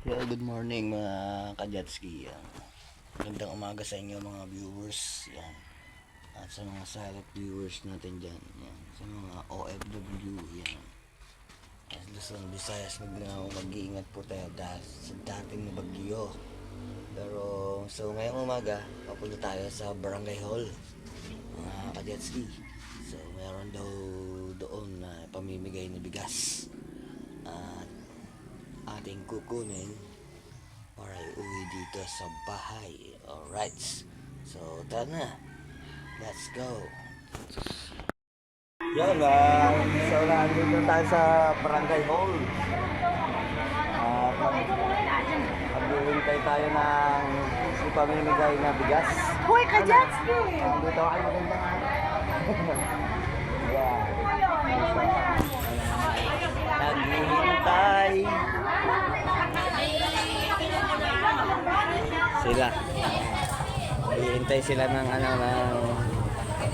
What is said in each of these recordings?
Yeah, good morning mga kajetski. Yan. Magandang umaga sa inyo mga viewers. Yan. At sa mga silent viewers natin dyan. Yan. Sa mga OFW. Yan. At Luzon, Visayas, Mindanao, mag-iingat po tayo dahil sa dating na bagyo. Pero, so ngayong umaga, papunta tayo sa Barangay Hall. Mga kajetski. So, meron daw doon na pamimigay na bigas. At ating kukunin para iuwi dito sa bahay. Alright. So, tara na. Let's go. Yan lang. So, nandito tayo sa Barangay Hall. At mag-iwintay tayo ng ipamimigay na bigas. Hoy, Kajetski! Dito kayo magandang araw. Yan. Sila. Naghihintay sila ng ano ng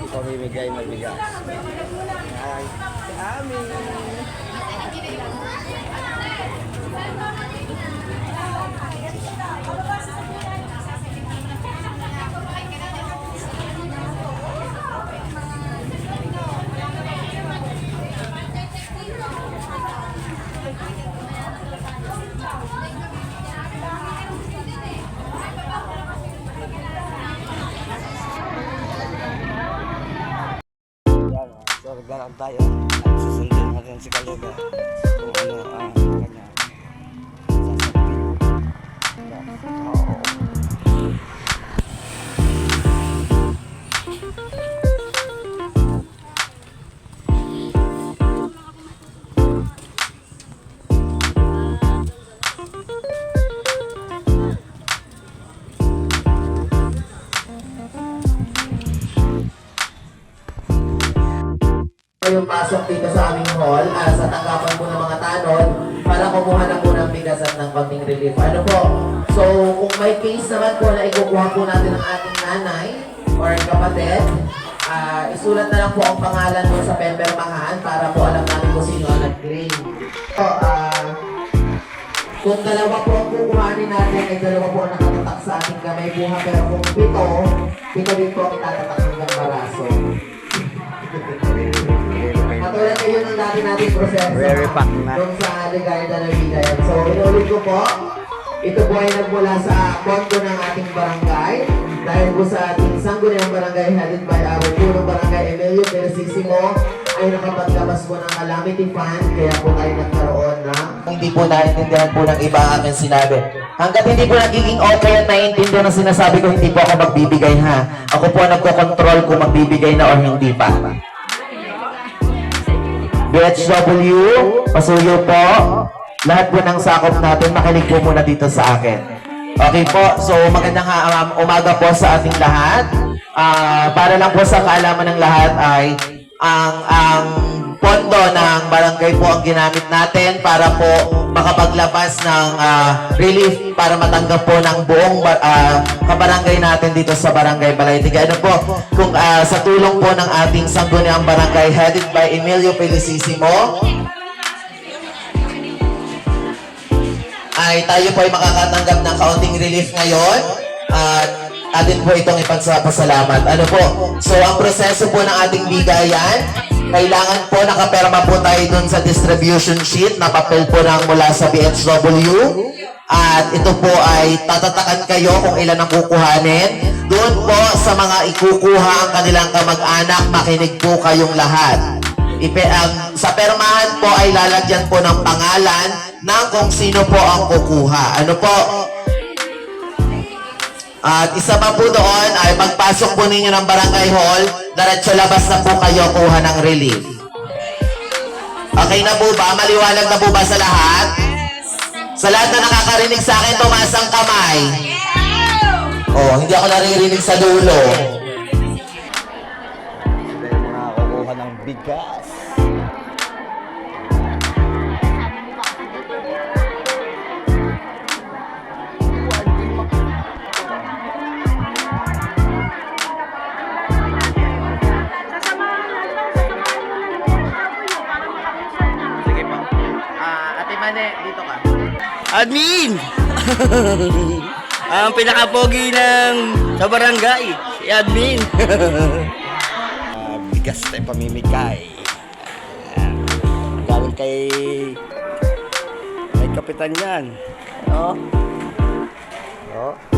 ipamimigay na bigas. Ay, si naglalakad tayo at susundin natin si Kaluga kung ano ang kanya sasabihin. Yan. Oo. Yung pasok dito sa aming hall ah, sa tanggapan po ng mga tanod para kumuha ng bigas at ng konting relief. Ano po? So, kung may case naman po na ikukuha po natin ng ating nanay or kapatid, ah, isulat na lang po ang pangalan mo sa pembermahan para po alam namin kung sino ang nag-claim. So, ah, kung dalawa po ang kukuhanin natin, ay dalawa po ang nakatatak sa ating kamay buha. Pero kung pito, pito din po ang itatatak hanggang baraso. Katulad kayo ng dati nating proseso. Very pack na. Doon sa Ligarda na Vidayan. So, inulit ko po, ito po ay nagmula sa pondo ng ating barangay. Dahil po sa ating sangguniang barangay headed by our punong barangay Emilio Peresisimo ay nakapaglabas po ng calamity fund kaya po tayo nagkaroon na hindi po naiintindihan po ng iba ang aking sinabi. Hanggat hindi po nagiging okay at naiintindihan ang sinasabi ko, hindi po ako magbibigay ha. Ako po ang nagkocontrol kung magbibigay na o hindi pa. BHW, pasuyo po. Lahat po ng sakop natin, makinig po muna dito sa akin. Okay po, so magandang ha- um, umaga po sa ating lahat. Ah, para lang po sa kaalaman ng lahat ay ang ang pondo ng barangay po ang ginamit natin para po makapaglabas ng ah, relief para matanggap po ng buong ah, kabarangay natin dito sa Barangay Balaytiga. Ano po, kung ah, sa tulong po ng ating sangguniang barangay headed by Emilio Felicissimo, ay tayo po ay makakatanggap ng kaunting relief ngayon at atin po itong ipagsapasalamat. Ano po? So, ang proseso po ng ating bigayan, kailangan po nakaperma po tayo dun sa distribution sheet na papel po ng mula sa BHW. At ito po ay tatatakan kayo kung ilan ang kukuhanin. Doon po sa mga ikukuha ang kanilang kamag-anak, makinig po kayong lahat. Ipe, ang, sa permahan po ay lalagyan po ng pangalan ng kung sino po ang kukuha. Ano po? At isa pa po doon ay pagpasok po ninyo ng barangay hall, diretso labas na po kayo kuha ng relief. Okay na po ba? Maliwanag na po ba sa lahat? Sa lahat na nakakarinig sa akin, tumaas ang kamay. Oh, hindi ako naririnig sa dulo. Sila yung mga kukuha ng bigas. Admin! Ang pinakapogi ng sa barangay, si Admin. Ah, bigas na pamimigay. Ah, Galing kay kay kapitan yan. Oh. Oh.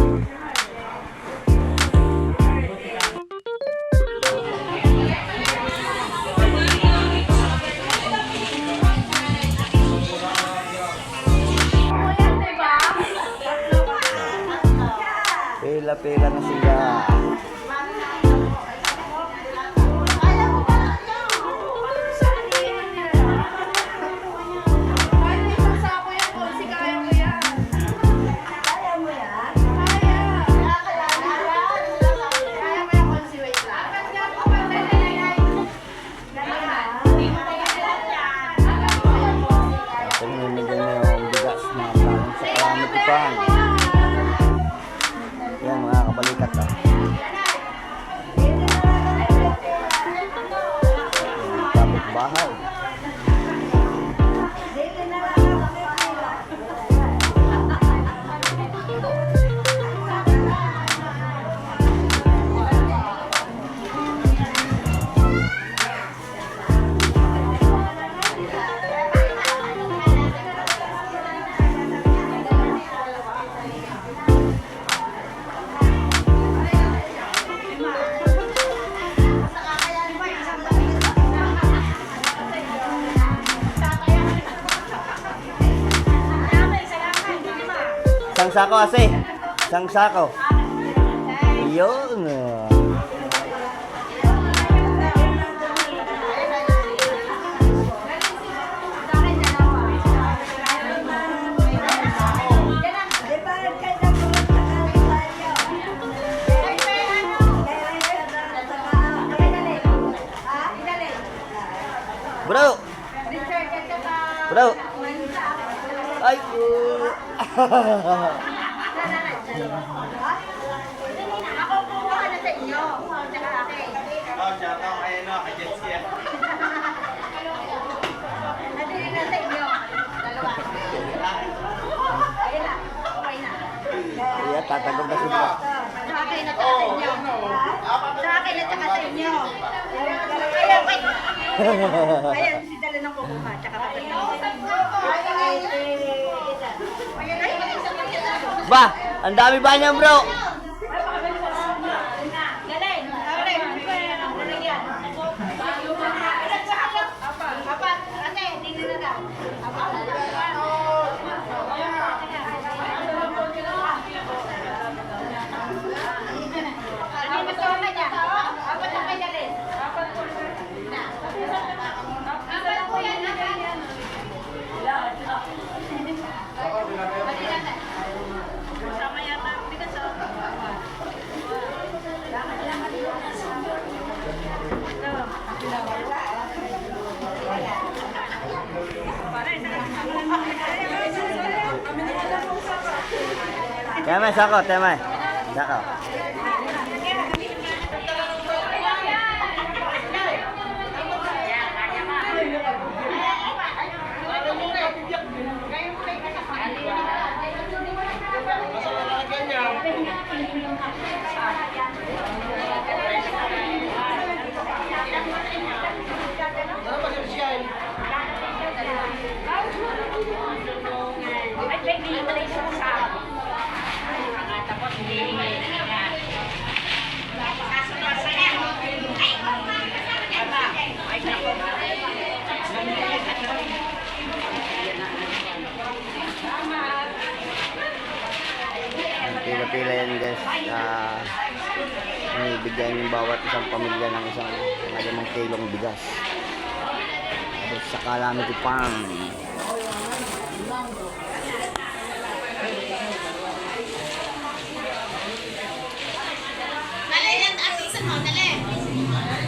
Pila-pila na sila. Sako ase. Isang sako. Yun. Bro. Bro. Ay. Ako kukuha na sa inyo. Tsaka akin. Nadali na sa inyo. Dalawa. Ayun na. Okay na. Iya, tatagod na si bro. Sa akin saka sa inyo. Sa akin saka sa inyo. Ayan, wait. Ayan, si Dala ng kukuha. Tsaka kapatid. Ba, ang dami ba niyan bro? Galing. Galing. Galing yan. Apat. Ate, hindi na na. Ano ba ito kanya? Apat ang kanya rin. Apat po na. Apat po yan. Apat. Pati na na. Sama yata. Bigas oh. Temay, sako, temay. Sako. Pamilya ng isang limang kilong bigas. Tapos sa calamity farm. Dali yan, artisan mo. Dali.